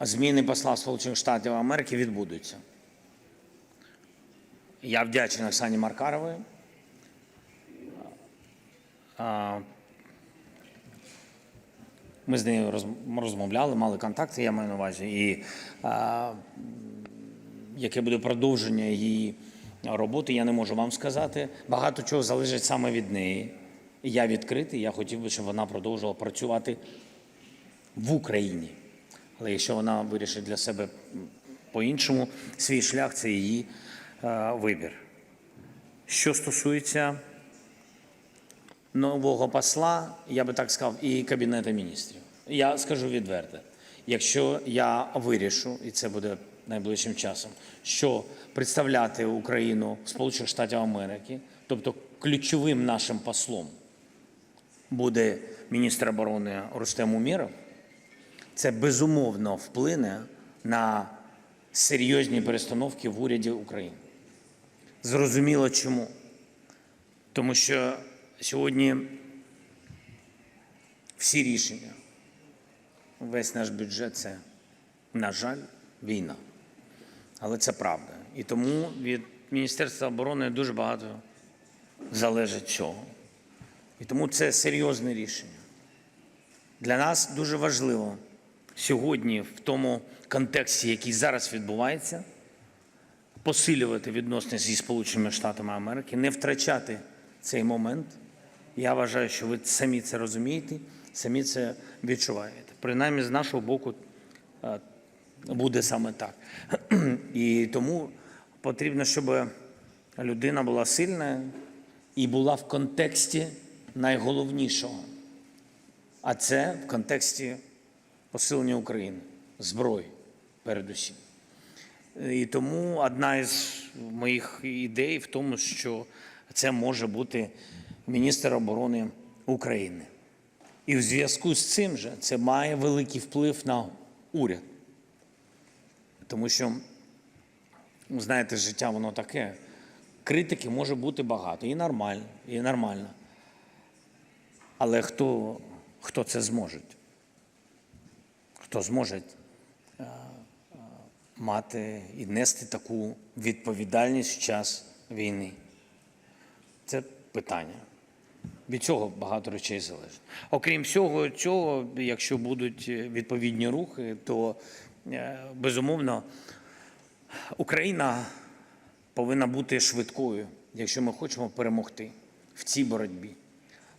зміни посла Сполучених Штатів Америки відбудуться. Я вдячний Оксані Маркаровій. Ми з нею розмовляли, мали контакти, я маю на увазі. І а, яке буде продовження її роботи, я не можу вам сказати. Багато чого залежить саме від неї. Я відкритий, я хотів би, щоб вона продовжувала працювати в Україні. Але якщо вона вирішить для себе по-іншому, свій шлях це її е, вибір. Що стосується нового посла, я би так сказав, і Кабінету міністрів. Я скажу відверто, якщо я вирішу, і це буде найближчим часом, що представляти Україну в Сполучених Штатів Америки, тобто ключовим нашим послом буде міністр оборони Рустем Умєров, це безумовно вплине на серйозні перестановки в уряді України. Зрозуміло чому. Тому що сьогодні всі рішення, весь наш бюджет це, на жаль, війна. Але це правда. І тому від Міністерства оборони дуже багато залежить цього. І тому це серйозне рішення. Для нас дуже важливо сьогодні, в тому контексті, який зараз відбувається, посилювати відносини зі Сполученими Штатами Америки, не втрачати цей момент. Я вважаю, що ви самі це розумієте, самі це відчуваєте. Принаймні, з нашого боку е, буде саме так. І тому потрібно, щоб людина була сильна і була в контексті найголовнішого. А це в контексті посилення України, зброї передусім. І тому одна із моїх ідей в тому, що це може бути міністр оборони України. І в зв'язку з цим же це має великий вплив на уряд. Тому що, ну, знаєте, життя воно таке. Критики може бути багато, і нормально, і нормально. Але хто, хто це зможе? Хто зможе е, е, мати і нести таку відповідальність в час війни? Це питання. Від цього багато речей залежить. Окрім всього цього, якщо будуть відповідні рухи, то е, безумовно Україна повинна бути швидкою, якщо ми хочемо перемогти в цій боротьбі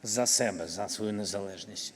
за себе, за свою незалежність.